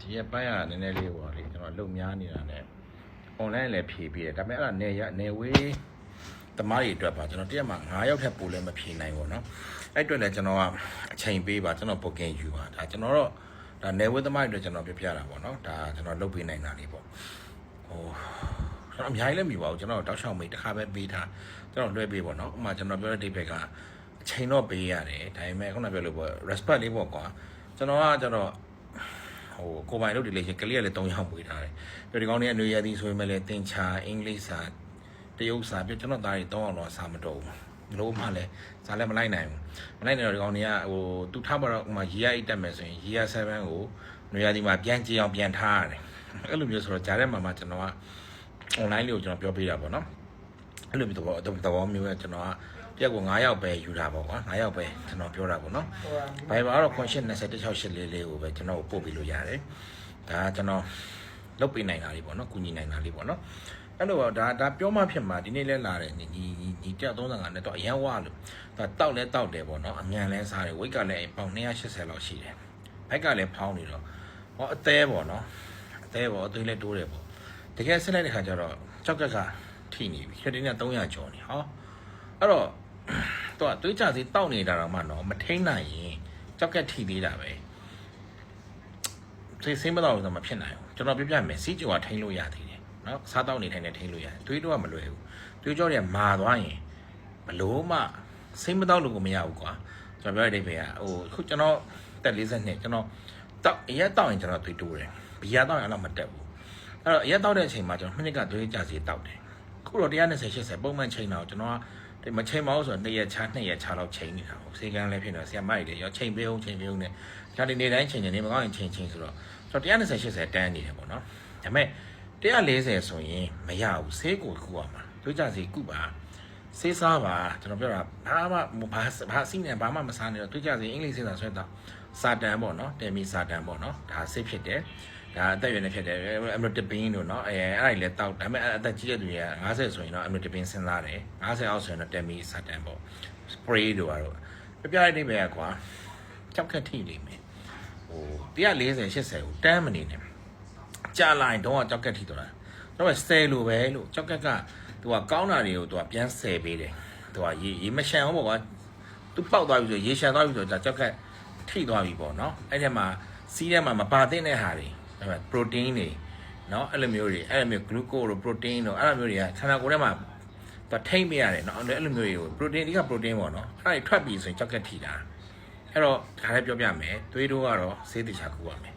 ဒီရက်ပိုင်းကနည်းနည်းလေးပေါ့လေကျွန်တော်လုံများနေတာ ਨੇ online လည်းဖြေပြီးတယ်ဒါပေမဲ့အဲ့ဒါနေရနေဝေးတမားတွေအတွက်ပါကျွန်တော်တရက်မှာ9ရောက်ထက်ပိုလည်းမဖြေနိုင်ဘူးเนาะအဲ့အတွက်လည်းကျွန်တော်ကအချိန်ပေးပါကျွန်တော် booking ယူပါဒါကျွန်တော်တော့ဒါနေဝေးတမားတွေအတွက်ကျွန်တော်ပြောပြတာပေါ့เนาะဒါကျွန်တော်လုပ်ပေးနိုင်တာလေးပေါ့ဟိုကျွန်တော်အများကြီးလည်းမယူပါဘူးကျွန်တော်တောက်ချောင်းမိတ်တစ်ခါပဲပေးထားကျွန်တော်လွှဲပေးပေါ့เนาะဥပမာကျွန်တော်ပြောတဲ့ဒီဘက်က အချိန်တော့ပေးရတယ်ဒါပေမဲ့ခုနပြောလို့ပေါ့ respect လေးပေါ့ကွာကျွန်တော်ကကျတော့ ဟိုကိုပိုင်လုပ်ဒီလေရှင်ကလေးကလည်း၃ယောက်ပွေးထားတယ်ပြီးဒီကောင်းနေအနွေရသည်ဆိုရင်လည်းသင်ချာအင်္ဂလိပ်စာတရုတ်စာပြီးကျွန်တော်သားတွေ၃အောင်တော့စာမတော့ဘူးလို့မှလည်းစာလည်းမလိုက်နိုင်ဘူးမလိုက်နိုင်တော့ဒီကောင်းတွေကဟိုသူထားပါတော့ဟိုမှာ year 8တက်မယ်ဆိုရင် year 7ကိုအနွေရသည်မှာပြန်ကြည့်အောင်ပြန်ထားရတယ်အဲ့လိုမျိုးဆိုတော့ဂျားတဲ့မှာမှာကျွန်တော်က online လေးကိုကျွန်တော်ပြောပေးတာပေါ့နော်အဲ့လိုမျိုးတော့သဘောမျိုးနဲ့ကျွန်တော်က ပြက်ကို9ရောက်ပဲယူတာပေါ့ကွာ9ရောက်ပဲကျွန်တော်ပြောတာပေါ့နော်ဟိုကဘိုင်ဘာကတော့ conscious 26လေးလေးကိုပဲကျွန်တော်ပို့ပေးလို့ရတယ်ဒါကကျွန်တော်လုပ်ပေးနိုင်တာလေးပေါ့နော်ကူညီနိုင်တာလေးပေါ့နော်အဲ့လိုတော့ဒါဒါပြောမှဖြစ်မှာဒီနေ့လဲလာတယ်ညီညီညီတက်35နဲ့တော့အရန်ဝါလို့ဒါတောက်လဲတောက်တယ်ပေါ့နော်အမြန်လဲစားတယ်ဝိတ်ကလည်းပေါင်280လောက်ရှိတယ်ဘက်ကလည်းဖောင်းနေတော့ဟောအသေးပေါ့နော်အသေးပေါ့အသေးလဲတိုးတယ်ပေါ့တကယ်ဆက်လိုက်တဲ့ခါကျတော့ကြောက်ကက်ကထိနေပြီခက်တင်းက300ကျော်နေဟောအဲ့တော့ တော့တွေးကြစီတောက်နေတာတော့မှတော့မထိန်နိုင်ရင်ကြောက်ကက်ထိသေးတာပဲစိတ်စိတ်မတော့ဘူးဆိုတော့မဖြစ်နိုင်ဘူးကျွန်တော်ပြပြမယ်စီးကြောကထိန်လို့ရသေးတယ်နော်စားတောက်နေထိုင်နေထိန်လို့ရတယ်တွေးတော့ကမလွယ်ဘူးတွေးကြောတွေကမာသွားရင်ဘလို့မှစိတ်မတော့လို့ကိုမရဘူးကွာကျွန်တော်ပြောတဲ့အိဗေကဟိုခုကျွန်တော်တက်40နှစ်ကျွန်တော်တောက်အရက်တောက်ရင်ကျွန်တော်တွေးတိုးတယ်ဘီယာတောက်ရင်အဲ့လောက်မတက်ဘူးအဲ့တော့အရက်တောက်တဲ့အချိန်မှာကျွန်တော်မိနစ်ကတွေးကြစီတောက်တယ်ခုတော့120 80ပုံမှန်ချိန်တော့ကျွန်တော်က ဒီမချိန်မအောင်ဆိုတော့နှစ်ရက်ချာနှစ်ရက်ချာတော့ချိန်နေတာပေါ့စေကန်းလည်းဖြစ်နေဆရာမကြီးလည်းရောချိန်ပေးအောင်ချိန်ပေးအောင်နဲ့ဒါဒီနေ့တိုင်းချိန်ချိန်နေမကောင်းရင်ချိန်ချိန်ဆိုတော့ကျွန်တော်120 80တန်းနေတယ်ပေါ့နော်ဒါပေမဲ့140ဆိုရင်မရဘူးဆေးကိုကူရမှာတို့ကြစီကုပါ စေးစားပါကျွန်တော်ပြောတာဘာမှဘာဘာစီးနေဘာမှမစားနေတော့တွေ့ကြစေအင်္ဂလိပ်စေးစားဆွဲတော့စာတန်ပေါ့နော်တယ်မီစာတန်ပေါ့နော်ဒါစစ်ဖြစ်တယ်ဒါအသက်ရွယ်နေဖြစ်တယ် amlodipine တို့နော်အဲအဲ့ဒါကြီးလဲတောက်ဒါပေမဲ့အသက်ကြီးတဲ့သူတွေက50ဆိုရင်တော့ amlodipine စဉ်းစားတယ်50အောက်ဆိုရင်တော့တယ်မီစာတန်ပေါ့ spray တို့ကတော့ပြပြလိုက်နေမယ်ကွာကြောက်ခက်ထိနေမယ်ဟို140 80ကိုတန်းမနေနဲ့ကြာလိုက်တော့ကြောက်ကက်ထိတော့လာတော့ဆယ်လိုပဲလို့ကြောက်ကက်က သူကကောင်းတာတွေကိုသူကပြန်ဆယ်ပေးတယ်သူကရေရေမရှန်အောင်ပေါ့ကွာသူပေါက်သွားပြီဆိုရေရှန်သွားပြီဆိုတော့ကြောက်ကက်ထိသွားပြီပေါ့နော်အဲ့ဒီမှာစီးထဲမှာမပါတဲ့တဲ့ဟာတွေအဲ့ဒါ protein တွေနော်အဲ့လိုမျိုးတွေအဲ့လိုမျိုး glucose တို့ protein တို့အဲ့လိုမျိုးတွေကခန္ဓာကိုယ်ထဲမှာသူထိမ့်ပေးရတယ်နော်အဲ့လိုမျိုးတွေကို protein ဒီက protein ပေါ့နော်အဲ့ဒါတွေထွက်ပြီဆိုရင်ကြောက်ကက်ထိတာအဲ့တော့ဒါလည်းပြောပြမယ်သွေးတိုးကတော့ဆေးတခြားကူရမယ်